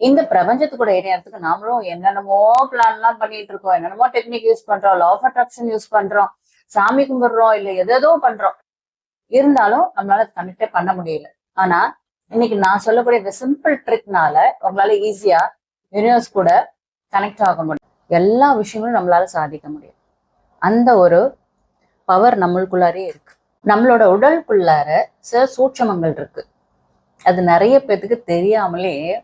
இந்த பிரபஞ்சத்துக்கூட இணையறதுக்கு நாமளும் என்னென்னமோ பிளான் எல்லாம் பண்ணிட்டு இருக்கோம். என்னென்னமோ டெக்னிக் யூஸ் பண்றோம். லா ஆஃப் அட்ராக்ஷன் யூஸ் பண்றோம். சாமி கும்பிடுறோம் இல்ல எதோ பண்றோம். இருந்தாலும் நம்மளால கனெக்டே பண்ண முடியல. ஆனா இன்னைக்கு நான் சொல்லக்கூடிய இந்த சிம்பிள் ட்ரிக்னால உங்களால ஈஸியா யூனிவர்ஸ் கூட கனெக்ட் ஆக முடியும். எல்லா விஷயங்களும் நம்மளால சாதிக்க முடியும். அந்த ஒரு பவர் நம்மளுக்குள்ளாரே இருக்கு. நம்மளோட உடலுக்குள்ளார சில சூட்சமங்கள் இருக்கு. அது நிறைய பேத்துக்கு தெரியாமலே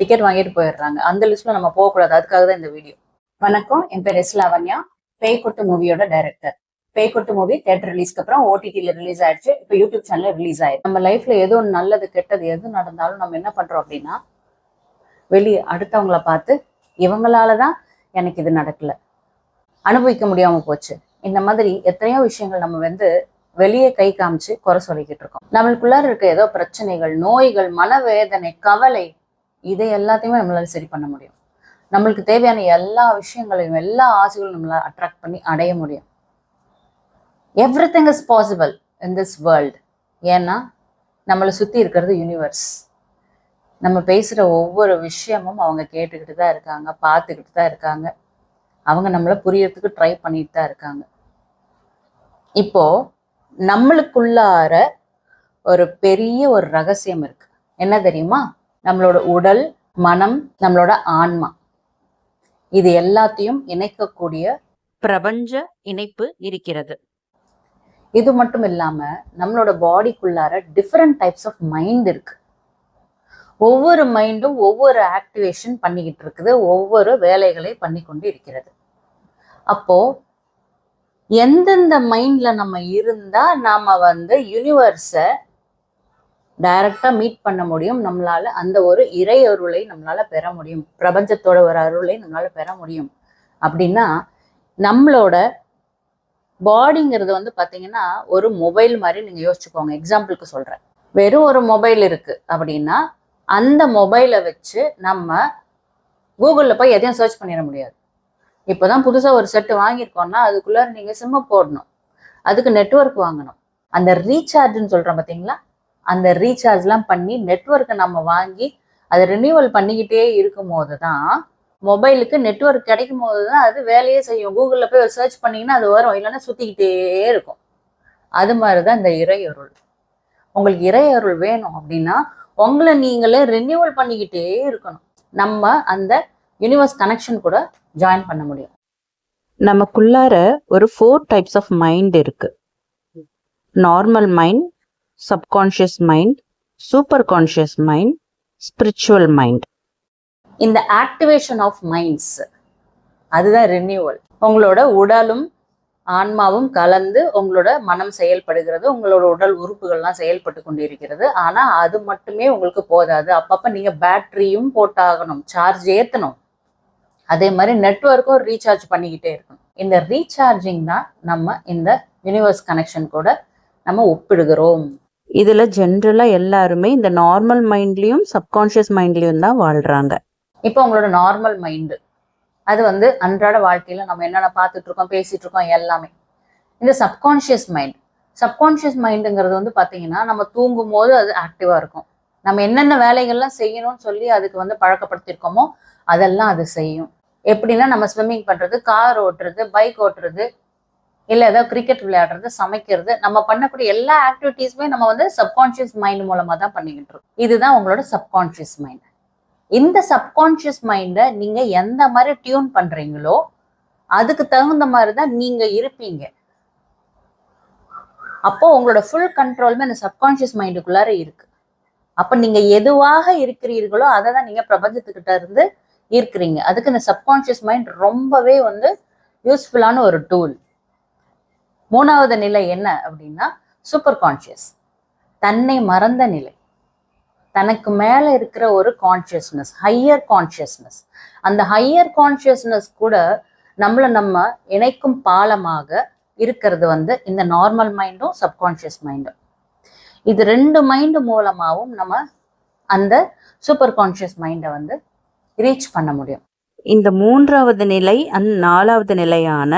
டிக்கெட் வாங்கிட்டு போயிடுறாங்க. அந்த லிஸ்ட்ல நம்ம போகக்கூடாது. அதுக்காக தான் இந்த வீடியோ வணக்கம். என் பேர் எஸ் லாவண்யா. பேய்கொட்டு மூவியோட டைரக்டர் பேய்கொட்டு மூவி தேட்டர் ரிலீஸ்க்கு அப்புறம் ஓடிடில ரிலீஸ் ஆயிடுச்சு. இப்போ யூடியூப் சேனல்ல ரிலீஸ் ஆயிடுச்சு. நம்ம லைஃப்ல ஏதோ நல்லது கெட்டது எது நடந்தாலும் நம்ம என்ன பண்றோம் அப்படின்னா வெளியே அடுத்தவங்கள பார்த்து இவங்களால தான் எனக்கு இது நடக்கல. அனுபவிக்க முடியாம போச்சு. இந்த மாதிரி எத்தனையோ விஷயங்கள் நம்ம வந்து வெளியே கை காமிச்சு குறை சொல்லிக்கிட்டு இருக்கோம். நம்மளுக்குள்ளார இருக்க ஏதோ பிரச்சனைகள் நோய்கள் மனவேதனை கவலை இதை எல்லாத்தையுமே நம்மளால சரி பண்ண முடியும். நம்மளுக்கு தேவையான எல்லா விஷயங்களையும் எல்லா ஆசைகளும் நம்மளால அட்ராக்ட் பண்ணி அடைய முடியும். Everything is possible in this world ஏன்னா நம்மளை சுற்றி இருக்கிறது யூனிவர்ஸ் நம்ம பேசுகிற ஒவ்வொரு விஷயமும் அவங்க கேட்டுக்கிட்டு தான் இருக்காங்க பார்த்துக்கிட்டு தான் இருக்காங்க. அவங்க நம்மளை புரியறதுக்கு ட்ரை பண்ணிட்டு தான் இருக்காங்க. இப்போ நம்மளுக்குள்ளார ஒரு பெரிய ஒரு ரகசியம் இருக்கு. என்ன தெரியுமா? நம்மளோட உடல் மனம் நம்மளோட ஆன்மா. இது எல்லாத்தையும் இணைக்கக்கூடிய பிரபஞ்ச இணைப்பு இருக்கிறது. இது மட்டும் இல்லாம நம்மளோட பாடிக்குள்ளார டிஃப்ரெண்ட் டைப்ஸ் ஆஃப் மைண்ட் இருக்கு. ஒவ்வொரு மைண்டும் ஒவ்வொரு ஆக்டிவேஷன் பண்ணிக்கிட்டு இருக்குது ஒவ்வொரு வேலைகளை பண்ணி கொண்டு இருக்கிறது. அப்போ எந்தெந்த மைண்ட்ல நம்ம இருந்தா நாம வந்து யூனிவர்ஸை டைரக்டா மீட் பண்ண முடியும். நம்மளால அந்த ஒரு இறை அருளை நம்மளால பெற முடியும். பிரபஞ்சத்தோட ஒரு அருளை நம்மளால பெற முடியும். அப்படின்னா நம்மளோட பாடிங்கிறது வந்து பாத்தீங்கன்னா ஒரு மொபைல் மாதிரி நீங்க யோசிச்சுக்கோங்க. எக்ஸாம்பிளுக்கு சொல்றேன். வெறும் ஒரு மொபைல் இருக்கு அப்படின்னா அந்த மொபைலை வச்சு நம்ம கூகுளில் போய் எதையும் சர்ச் பண்ணிட முடியாது. இப்போதான் புதுசாக ஒரு செட்டு வாங்கியிருக்கோம்னா அதுக்குள்ளே நீங்கள் சிம்மை போடணும். அதுக்கு நெட்வொர்க் வாங்கணும். அந்த ரீசார்ஜ்னு சொல்கிறோம் பார்த்தீங்களா அந்த ரீசார்ஜ்லாம் பண்ணி நெட்வொர்க்கை நம்ம வாங்கி அதை ரினியூவல் பண்ணிக்கிட்டே இருக்கும் போது தான் மொபைலுக்கு நெட்ஒர்க் கிடைக்கும் போது தான் அது வேலையே செய்யும். கூகுளில் போய் ஒரு சர்ச் பண்ணிங்கன்னா அது வரும். இல்லைன்னா சுற்றிக்கிட்டே இருக்கும். அது மாதிரி தான் இந்த இறையருள் உங்களுக்கு இறையருள் வேணும் அப்படின்னா உங்களை நீங்களே ரினியூவல் பண்ணிக்கிட்டே இருக்கணும். நம்ம அந்த யூனிவர்ஸ் கனெக்ஷன் கூட ஜாயின் பண்ண முடியும். நமக்குள்ளார ஒரு ஃபோர் டைப்ஸ் ஆஃப் மைண்ட் இருக்கு. Normal mind subconscious mind super conscious mind spiritual mind இந்த ஆக்டிவேஷன் ஆஃப் மைண்ட்ஸ் அதுதான் ரினியூவல் உங்களோட உடலும் ஆன்மாவும் கலந்து உங்களோட மனம் செயல்படுகிறது உங்களோட உடல் உறுப்புகள்லாம் செயல்பட்டு கொண்டிருக்கிறது. ஆனால் அது மட்டுமே உங்களுக்கு போதாது. அப்பப்போ நீங்கள் பேட்டரியும் போட்டாகணும் சார்ஜ் ஏற்றணும் அதே மாதிரி நெட்வொர்க்கும் ரீசார்ஜ் பண்ணிக்கிட்டே இருக்கணும். இந்த ரீசார்ஜிங் தான் நம்ம இந்த யூனிவர்ஸ் கனெக்ஷன் கூட நம்ம ஒப்பிடுகிறோம். இதில் ஜென்ரலாக எல்லாருமே இந்த நார்மல் மைண்ட்லேயும் சப்கான்ஷியஸ் மைண்ட்லேயும் தான் வாழ்கிறாங்க இப்போ உங்களோட நார்மல் மைண்டு அது வந்து அன்றாட வாழ்க்கையில் நம்ம என்னென்ன பார்த்துட்டு இருக்கோம் பேசிட்டு இருக்கோம் எல்லாமே. இந்த சப்கான்ஷியஸ் மைண்ட் சப்கான்ஷியஸ் மைண்டுங்கிறது வந்து பார்த்தீங்கன்னா நம்ம தூங்கும் போது அது ஆக்டிவாக இருக்கும். நம்ம என்னென்ன வேலைகள்லாம் செய்யணும்னு சொல்லி அதுக்கு வந்து பழக்கப்படுத்திருக்கோமோ அதெல்லாம் அது செய்யும். எப்படின்னா நம்ம ஸ்விம்மிங் பண்ணுறது கார் ஓட்டுறது பைக் ஓட்டுறது இல்லை ஏதாவது கிரிக்கெட் விளையாடுறது சமைக்கிறது நம்ம பண்ணக்கூடிய எல்லா ஆக்டிவிட்டீஸுமே நம்ம வந்து சப்கான்ஷியஸ் மைண்ட் மூலமாக தான் பண்ணிக்கிட்டு இருக்கோம். இதுதான் உங்களோட சப்கான்ஷியஸ் மைண்ட் இந்த சப்கான்ஷியஸ் மைண்டை நீங்கள் எந்த மாதிரி டியூன் பண்ணுறீங்களோ அதுக்கு தகுந்த மாதிரி தான் நீங்கள் இருப்பீங்க. அப்போ உங்களோட ஃபுல் கண்ட்ரோலுமே அந்த சப்கான்ஷியஸ் மைண்டுக்குள்ளார இருக்கு. அப்போ நீங்கள் எதுவாக இருக்கிறீர்களோ அதை தான் நீங்கள் பிரபஞ்சத்துக்கிட்ட இருந்து இருக்கிறீங்க அதுக்கு இந்த சப்கான்ஷியஸ் மைண்ட் ரொம்பவே வந்து யூஸ்ஃபுல்லான ஒரு டூல் மூணாவது நிலை என்ன அப்படின்னா சூப்பர் கான்ஷியஸ் தன்னை மறந்த நிலை. தனக்கு மேலே இருக்கிற ஒரு கான்ஷியஸ்னஸ் ஹையர் கான்ஷியஸ்னஸ் அந்த ஹையர் கான்ஷியஸ்னஸ் கூட நம்மளை நம்ம இணைக்கும் பாலமாக இருக்கிறது வந்து இந்த நார்மல் மைண்டும் சப்கான்ஷியஸ் மைண்டும் இது ரெண்டு மைண்டு மூலமாகவும் நம்ம அந்த சூப்பர் கான்ஷியஸ் மைண்டை வந்து ரீச் பண்ண முடியும். இந்த மூன்றாவது நிலை அந் நாலாவது நிலையான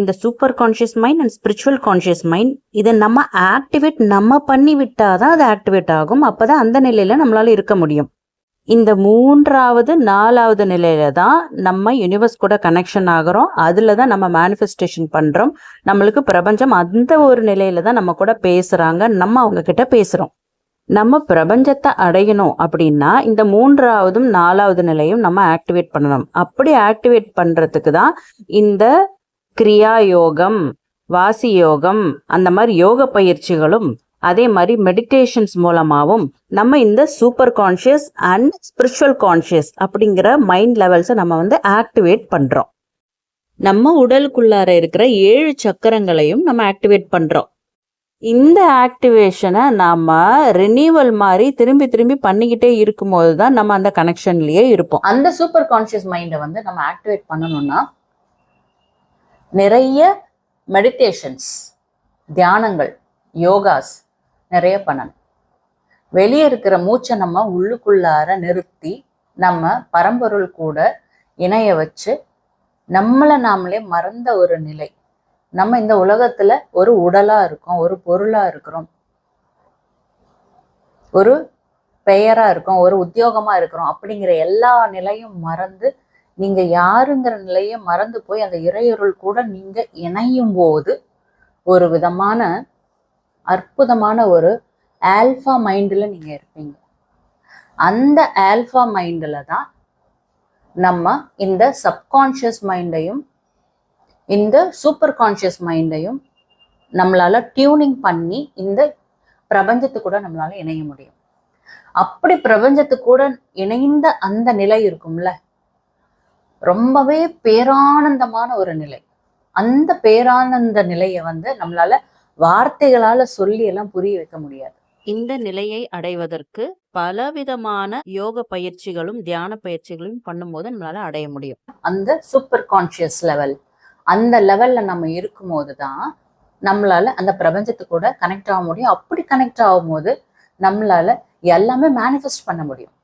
இந்த super conscious mind and spiritual conscious mind இதை நம்ம ஆக்டிவேட் நம்ம பண்ணி விட்டாதான் அது ஆக்டிவேட் ஆகும். அப்போ தான் அந்த நிலையில் நம்மளால் இருக்க முடியும். இந்த மூன்றாவது நாலாவது நிலையில தான் நம்ம யூனிவர்ஸ் கூட கனெக்ஷன் ஆகுறோம். அதில் தான் நம்ம மேனிஃபெஸ்டேஷன் பண்ணுறோம் நம்மளுக்கு பிரபஞ்சம் அந்த ஒரு நிலையில தான் நம்ம கூட பேசுகிறாங்க நம்ம அவங்க கிட்ட பேசுகிறோம் நம்ம பிரபஞ்சத்தை அடையணும் அப்படின்னா இந்த மூன்றாவதும் நாலாவது நிலையும் நம்ம ஆக்டிவேட் பண்ணணும். அப்படி ஆக்டிவேட் பண்ணுறதுக்கு தான் இந்த கிரியாயோகம் யோகம் வாசி யோகம் அந்த மாதிரி யோக பயிற்சிகளும் அதே மாதிரி மெடிடேஷன்ஸ் மூலமாகவும் நம்ம இந்த super conscious and spiritual conscious அப்படிங்கிற மைண்ட் லெவல்ஸை நம்ம வந்து ஆக்டிவேட் பண்ணுறோம் நம்ம உடலுக்குள்ளார இருக்கிற ஏழு சக்கரங்களையும் நம்ம ஆக்டிவேட் பண்ணுறோம் இந்த ஆக்டிவேஷனை நாம் ரினியூவல் மாதிரி திரும்பி திரும்பி பண்ணிக்கிட்டே இருக்கும்போது தான் நம்ம அந்த கனெக்ஷன்லேயே இருப்போம். அந்த சூப்பர் கான்ஷியஸ் மைண்டை வந்து நம்ம ஆக்டிவேட் பண்ணணும்னா நிறைய மெடிடேஷன்ஸ் தியானங்கள் யோகாஸ் நிறைய பண்ணணும். வெளியே இருக்கிற மூச்சை நம்ம உள்ளுக்குள்ளார நிறுத்தி நம்ம பரம்பொருள் கூட இணைய வச்சு நம்மளை நாமளே மறந்த ஒரு நிலை. நம்ம இந்த உலகத்துல ஒரு உடலா இருக்கோம் ஒரு பொருளா இருக்கிறோம் ஒரு பெயரா இருக்கோம் ஒரு உத்தியோகமா இருக்கிறோம் அப்படிங்கிற எல்லா நிலையும் மறந்து நீங்க யாருங்கிற நிலையை மறந்து போய் அந்த இறையொருள் கூட நீங்க இணையும் போது ஒரு விதமான அற்புதமான ஒரு ஆல்ஃபா மைண்டில் நீங்க இருப்பீங்க. அந்த ஆல்ஃபா மைண்டில் தான் நம்ம இந்த சப்கான்ஷியஸ் மைண்டையும் இந்த சூப்பர் கான்ஷியஸ் மைண்டையும் நம்மளால டியூனிங் பண்ணி இந்த பிரபஞ்சத்து கூட நம்மளால இணைய முடியும். அப்படி பிரபஞ்சத்து கூட இணைந்த அந்த நிலை இருக்கும்ல ரொம்பவே பேரானந்தமான ஒரு நிலை. அந்த பேரானந்த நிலையை வந்து நம்மளால வார்த்தைகளால சொல்லி எல்லாம் புரிய வைக்க முடியாது. இந்த நிலையை அடைவதற்கு பலவிதமான யோக பயிற்சிகளும் தியான பயிற்சிகளும் பண்ணும்போது நம்மளால அடைய முடியும். அந்த சூப்பர் கான்ஷியஸ் லெவல் அந்த லெவல்ல நம்ம இருக்கும்போது தான் நம்மளால அந்த பிரபஞ்சத்து கூட கனெக்ட் ஆக முடியும். அப்படி கனெக்ட் ஆகும்போது நம்மளால எல்லாமே மேனிஃபெஸ்ட் பண்ண முடியும்.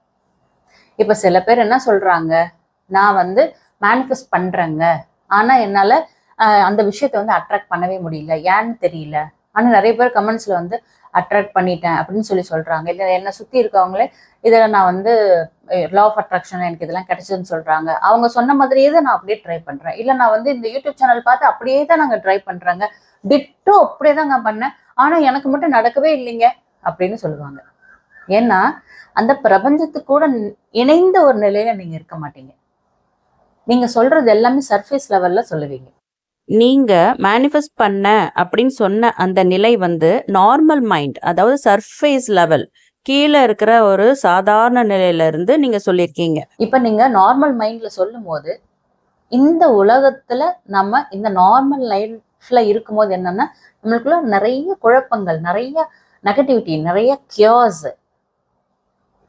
இப்ப சில பேர் என்ன சொல்றாங்க? நான் வந்து மேனிஃபெஸ்ட் பண்றேங்க. ஆனா என்னால அந்த விஷயத்த வந்து அட்ராக்ட் பண்ணவே முடியல. ஏன்னு தெரியல. ஆனா நிறைய பேர் கமெண்ட்ஸ்ல வந்து அட்ராக்ட் பண்ணிட்டேன் அப்படின்னு சொல்லி சொல்றாங்க. இல்ல என்னை சுத்தி இருக்கவங்களே இதுல நான் வந்து லா ஆஃப் அட்ராக்ஷன் எனக்கு இதெல்லாம் கிடைச்சதுன்னு சொல்றாங்க. அவங்க சொன்ன மாதிரியே தான் நான் அப்படியே ட்ரை பண்றேன். இல்ல நான் வந்து இந்த யூடியூப் சேனல் பார்த்து அப்படியே தான் நாங்க ட்ரை பண்றாங்க. டிட்டோ அப்படியே தாங்க பண்ணேன். ஆனா எனக்கு மட்டும் நடக்கவே இல்லைங்க அப்படின்னு சொல்லுவாங்க. ஏன்னா அந்த பிரபஞ்சத்து கூட இணைந்த ஒரு நிலையில நீங்க இருக்க மாட்டீங்க. நீங்க சொல்றது எல்லாமே சர்ஃபேஸ் லெவல்ல சொல்லுவீங்க. நீங்க மேனிஃபெஸ்ட் பண்ண அப்படின்னு சொன்ன அந்த நிலை வந்து நார்மல் மைண்ட் அதாவது சர்ஃபேஸ் லெவல் கீழே இருக்கிற ஒரு சாதாரண நிலையில இருந்து நீங்க சொல்லியிருக்கீங்க. இப்ப நீங்க நார்மல் மைண்ட்ல சொல்லும் போது இந்த உலகத்துல நம்ம இந்த நார்மல் லைஃப்ல இருக்கும்போது என்னன்னா நம்மளுக்குள்ள நிறைய குழப்பங்கள் நிறைய நெகட்டிவிட்டி நிறைய கியோஸ்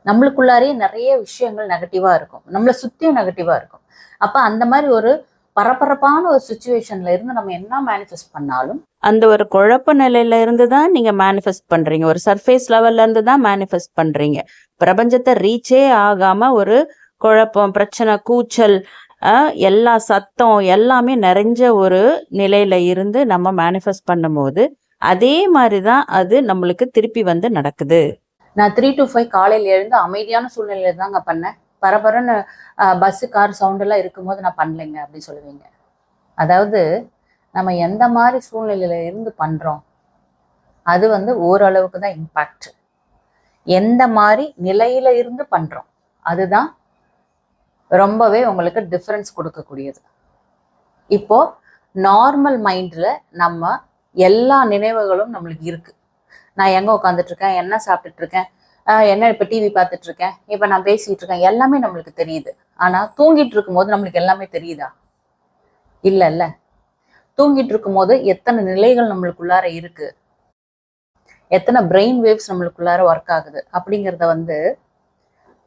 நம்மளுக்குள்ளாரே நிறைய விஷயங்கள் நெகட்டிவாக இருக்கும். நம்மளை சுற்றியும் நெகட்டிவாக இருக்கும். அப்போ அந்த மாதிரி ஒரு பரபரப்பான ஒரு சுச்சுவேஷன்ல இருந்து நம்ம என்ன மேனிஃபெஸ்ட் பண்ணாலும் அந்த ஒரு குழப்ப நிலையில இருந்து தான் நீங்க மேனிஃபெஸ்ட் பண்றீங்க. ஒரு சர்ஃபேஸ் லெவல்ல இருந்து தான் மேனிஃபெஸ்ட் பண்றீங்க. பிரபஞ்சத்தை ரீச்சே ஆகாம ஒரு குழப்பம் பிரச்சனை கூச்சல் எல்லா சத்தம் எல்லாமே நிறைஞ்ச ஒரு நிலையில இருந்து நம்ம மேனிஃபெஸ்ட் பண்ணும்போது அதே மாதிரி தான் அது நம்மளுக்கு திருப்பி வந்து நடக்குது. நான் த்ரீ டு ஃபைவ் காலையில இருந்து அமைதியான சூழ்நிலையில தாங்க பண்ணேன். பரபரன்னு பஸ்ஸு கார் சவுண்ட் எல்லாம் இருக்கும்போது நான் பண்ணலைங்க அப்படின்னு சொல்லுவீங்க. அதாவது நம்ம எந்த மாதிரி சூழ்நிலையில இருந்து பண்றோம் அது வந்து ஓரளவுக்கு தான் இம்பாக்ட் எந்த மாதிரி நிலையில இருந்து பண்றோம் அதுதான் ரொம்பவே உங்களுக்கு டிஃபரன்ஸ் கொடுக்கக்கூடியது. இப்போ நார்மல் மைண்ட்ல நம்ம எல்லா நினைவுகளும் நம்மளுக்கு இருக்கு. நான் எங்கே உட்காந்துட்டு இருக்கேன் என்ன சாப்பிட்டுட்டு இருக்கேன் என்ன இப்ப டிவி பார்த்துட்டு இருக்கேன் இப்போ நான் பேசிகிட்டு இருக்கேன் எல்லாமே நம்மளுக்கு தெரியுது. ஆனால் தூங்கிட்டு இருக்கும்போது நம்மளுக்கு எல்லாமே தெரியுதா? இல்லைல்ல தூங்கிட்டு இருக்கும்போது எத்தனை நிலைகள் நம்மளுக்குள்ளார இருக்கு? எத்தனை பிரெயின் வேவ்ஸ் நம்மளுக்குள்ளார ஒர்க் ஆகுது? அப்படிங்கிறத வந்து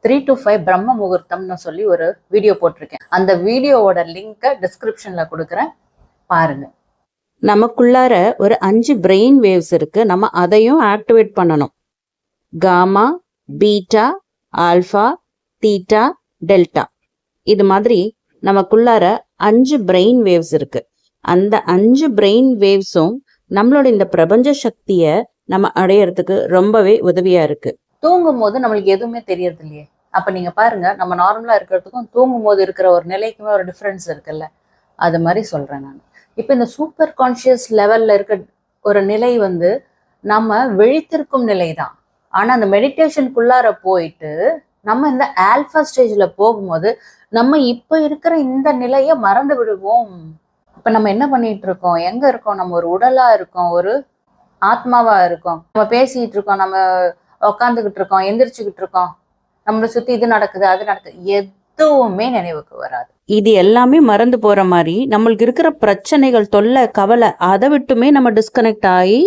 த்ரீ டு ஃபைவ் பிரம்ம முகூர்த்தம்னு சொல்லி ஒரு வீடியோ போட்டிருக்கேன். அந்த வீடியோவோட லிங்கை டிஸ்கிரிப்ஷனில் கொடுக்குறேன். பாருங்க. நமக்குள்ளார ஒரு அஞ்சு பிரெயின் வேவ்ஸ் இருக்குது நம்ம அதையும் ஆக்டிவேட் பண்ணணும். Gamma beta alpha theta delta. இது மாதிரி நமக்குள்ளார அஞ்சு பிரெயின் வேவ்ஸ் இருக்கு. அந்த அஞ்சு பிரெயின் வேவ்ஸும் நம்மளோட இந்த பிரபஞ்ச சக்தியை நம்ம அடையறதுக்கு ரொம்பவே உதவியாக இருக்குது தூங்கும் போது நம்மளுக்கு எதுவுமே தெரியறது இல்லையே அப்போ நீங்கள் பாருங்க நம்ம நார்மலாக இருக்கிறதுக்கும் தூங்கும் போது இருக்கிற ஒரு நிலைக்குமே ஒரு டிஃப்ரென்ஸ் இருக்குல்ல. அது மாதிரி சொல்கிறேன் நான். இப்போ இந்த சூப்பர் கான்ஷியஸ் லெவலில் இருக்க ஒரு நிலை வந்து நம்ம விழித்திருக்கும் நிலை தான் ஆனால் அந்த மெடிடேஷனுக்குள்ளார போயிட்டு நம்ம இந்த ஆல்ஃபா ஸ்டேஜில் போகும்போது நம்ம இப்போ இருக்கிற இந்த நிலையை மறந்து விடுவோம். இப்போ நம்ம என்ன பண்ணிட்டு இருக்கோம்? எங்கே இருக்கோம்? நம்ம ஒரு உடலாக இருக்கோம்? ஒரு ஆத்மாவாக இருக்கோம்? நம்ம பேசிக்கிட்டு இருக்கோம்? நம்ம உக்காந்துக்கிட்டு இருக்கோம்? எந்திரிச்சுக்கிட்டு இருக்கோம்? நம்மளை சுற்றி இது நடக்குது அது நடக்குது. எதுவுமே நினைவுக்கு வராது. இது எல்லாமே மறந்து போற மாதிரி நம்மளுக்கு இருக்கிற பிரச்சனைகள் தொல்லை கவலை அதை விட்டுமே நம்ம டிஸ்கனெக்ட் ஆகி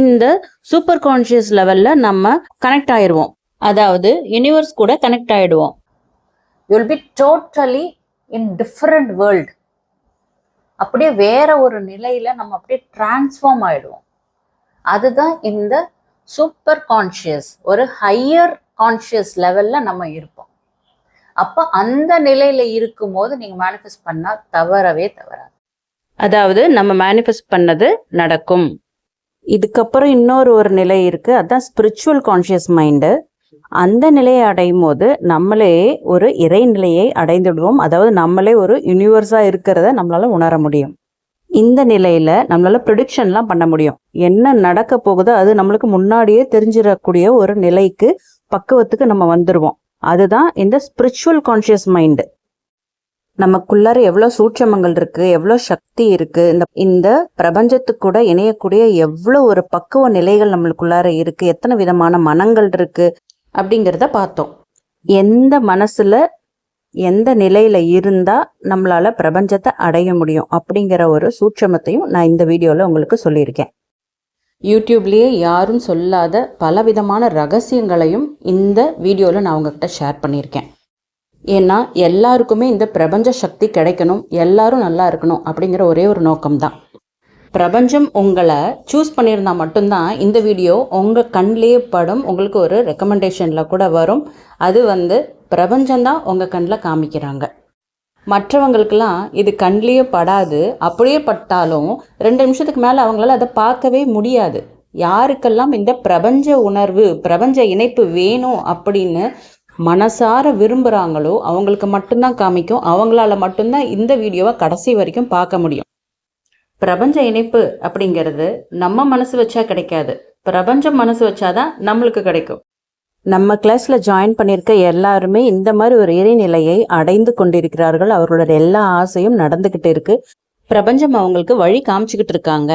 இந்த சூப்பர் கான்ஷியஸ் லெவல்ல நம்ம கனெக்ட் ஆயிருவோம். அதாவது யூனிவர்ஸ் கூட கனெக்ட் ஆயிடுவோம். You'll be totally in different world அப்படியே வேற ஒரு நிலையில நம்ம அப்படியே டிரான்ஸ்ஃபார்ம் ஆயிடுவோம். அதுதான் இந்த சூப்பர் கான்ஷியஸ் ஒரு ஹையர் கான்ஷியஸ் லெவல்ல நம்ம இருப்போம். அப்போ அந்த நிலையில இருக்கும்போது நீங்க மேனிஃபெஸ்ட் பண்ணா தவறவே தவறாது. அதாவது நம்ம மேனிஃபெஸ்ட் பண்ணது நடக்கும். இதுக்கப்புறம் இன்னொரு ஒரு நிலை இருக்கு. அதுதான் ஸ்பிரிச்சுவல் கான்ஷியஸ் மைண்டு அந்த நிலையை அடையும் போது நம்மளே ஒரு இறைநிலையை அடைந்துடுவோம். அதாவது நம்மளே ஒரு யூனிவர்ஸாக இருக்கிறத நம்மளால உணர முடியும். இந்த நிலையில நம்மளால ப்ரிடிக்ஷன்லாம் பண்ண முடியும். என்ன நடக்க போகுதோ அது நம்மளுக்கு முன்னாடியே தெரிஞ்சிடக்கூடிய ஒரு நிலைக்கு பக்குவத்துக்கு நம்ம வந்துடுவோம் அதுதான் இந்த ஸ்பிரிச்சுவல் கான்ஷியஸ் மைண்டு நமக்குள்ளார எவ்வளோ சூட்சமங்கள் இருக்குது எவ்வளோ சக்தி இருக்குது இந்த இந்த பிரபஞ்சத்துக்கு கூட இணையக்கூடிய எவ்வளோ ஒரு பக்குவ நிலைகள் நம்மளுக்குள்ளார இருக்குது எத்தனை விதமான மனங்கள் இருக்குது அப்படிங்கிறத பார்த்தோம். எந்த மனசில் எந்த நிலையில் இருந்தால் நம்மளால் பிரபஞ்சத்தை அடைய முடியும் அப்படிங்கிற ஒரு சூட்சமத்தையும் நான் இந்த வீடியோவில் உங்களுக்கு சொல்லியிருக்கேன். யூடியூப்லேயே யாரும் சொல்லாத பலவிதமான ரகசியங்களையும் இந்த வீடியோவில் நான் உங்ககிட்ட ஷேர் பண்ணியிருக்கேன். ஏன்னா எல்லாருக்குமே இந்த பிரபஞ்ச சக்தி கிடைக்கணும் எல்லாரும் நல்லா இருக்கணும் அப்படிங்கிற ஒரே ஒரு நோக்கம்தான். பிரபஞ்சம் உங்களை சூஸ் பண்ணியிருந்தா மட்டும்தான் இந்த வீடியோ உங்கள் கண்லேயே படும் உங்களுக்கு ஒரு ரெக்கமெண்டேஷனில் கூட வரும். அது வந்து பிரபஞ்சம்தான் உங்கள் கண்ணில் காமிக்கிறாங்க. மற்றவங்களுக்கெல்லாம் இது கண்லேயே படாது. அப்படியே பட்டாலும் ரெண்டு நிமிஷத்துக்கு மேலே அவங்களால அதை பார்க்கவே முடியாது. யாருக்கெல்லாம் இந்த பிரபஞ்ச உணர்வு பிரபஞ்ச இணைப்பு வேணும் அப்படின்னு மனசார விரும்புகிறாங்களோ அவங்களுக்கு மட்டும்தான் காமிக்கும். அவங்களால மட்டும்தான் இந்த வீடியோவை கடைசி வரைக்கும் பார்க்க முடியும். பிரபஞ்ச இணைப்பு அப்படிங்கிறது நம்ம மனசு வச்சா கிடைக்காது. பிரபஞ்சம் மனசு வச்சாதான் நம்மளுக்கு கிடைக்கும். நம்ம கிளாஸ்ல ஜாயின் பண்ணியிருக்க எல்லாருமே இந்த மாதிரி ஒரு இறைநிலையை அடைந்து கொண்டிருக்கிறார்கள். அவர்களோட எல்லா ஆசையும் நடந்துகிட்டு இருக்கு. பிரபஞ்சம் அவங்களுக்கு வழி காமிச்சுக்கிட்டு இருக்காங்க.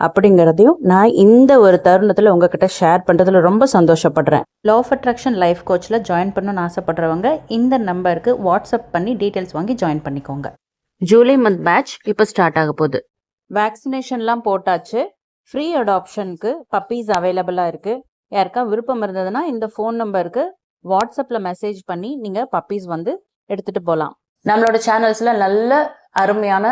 அப்படிங்கிறதையும் நான் இந்த ஒரு தருணத்தில் உங்ககிட்ட ஷேர் பண்ணுறதுல ரொம்ப சந்தோஷப்படுறேன். லா ஆஃப் அட்ராக்ஷன் லைஃப் கோச்சில் ஜாயின் பண்ணணும்னு ஆசைப்படுறவங்க இந்த நம்பருக்கு வாட்ஸ்அப் பண்ணி டீட்டெயில்ஸ் வாங்கி ஜாயின் பண்ணிக்கோங்க. ஜூலை மந்த் பேட்ச் இப்போ ஸ்டார்ட் ஆக போகுது. வேக்சினேஷன்லாம் போட்டாச்சு. ஃப்ரீ அடாப்ஷனுக்கு பப்பீஸ் அவைலபிளாக இருக்குது யாருக்கா விருப்பம் இருந்ததுன்னா இந்த ஃபோன் நம்பருக்கு வாட்ஸ்அப்பில் மெசேஜ் பண்ணி நீங்கள் பப்பீஸ் வந்து எடுத்துகிட்டு போகலாம் நம்மளோட சேனல்ஸில் நல்ல அருமையான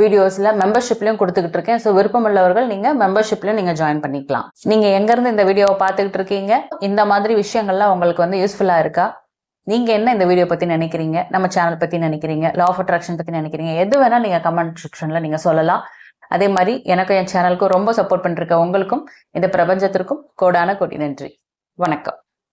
வீடியோஸில் மெம்பர்ஷிப்லையும் கொடுத்துக்கிட்டு இருக்கேன். ஸோ விருப்பம் உள்ளவர்கள் மெம்பர்ஷிப்லையும் நீங்கள் ஜாயின் பண்ணிக்கலாம். நீங்கள் எங்கேருந்து இந்த வீடியோவை பார்த்துக்கிட்டு இருக்கீங்க? இந்த மாதிரி விஷயங்கள்லாம் உங்களுக்கு வந்து யூஸ்ஃபுல்லாக இருக்கா? நீங்கள் என்ன இந்த வீடியோ பற்றி நினைக்கிறீங்க? நம்ம சேனல் பற்றி நினைக்கிறீங்க? லா ஆஃப் அட்ராக்ஷன் பற்றி நினைக்கிறீங்க? எது வேணால் நீங்கள் கமெண்ட் செக்ஷன்ல நீங்கள் சொல்லலாம். அதே மாதிரி எனக்கும் என் சேனலுக்கும் ரொம்ப சப்போர்ட் பண்ணிருக்க உங்களுக்கும் இந்த பிரபஞ்சத்திற்கும் கோடான கோடி நன்றி. வணக்கம்.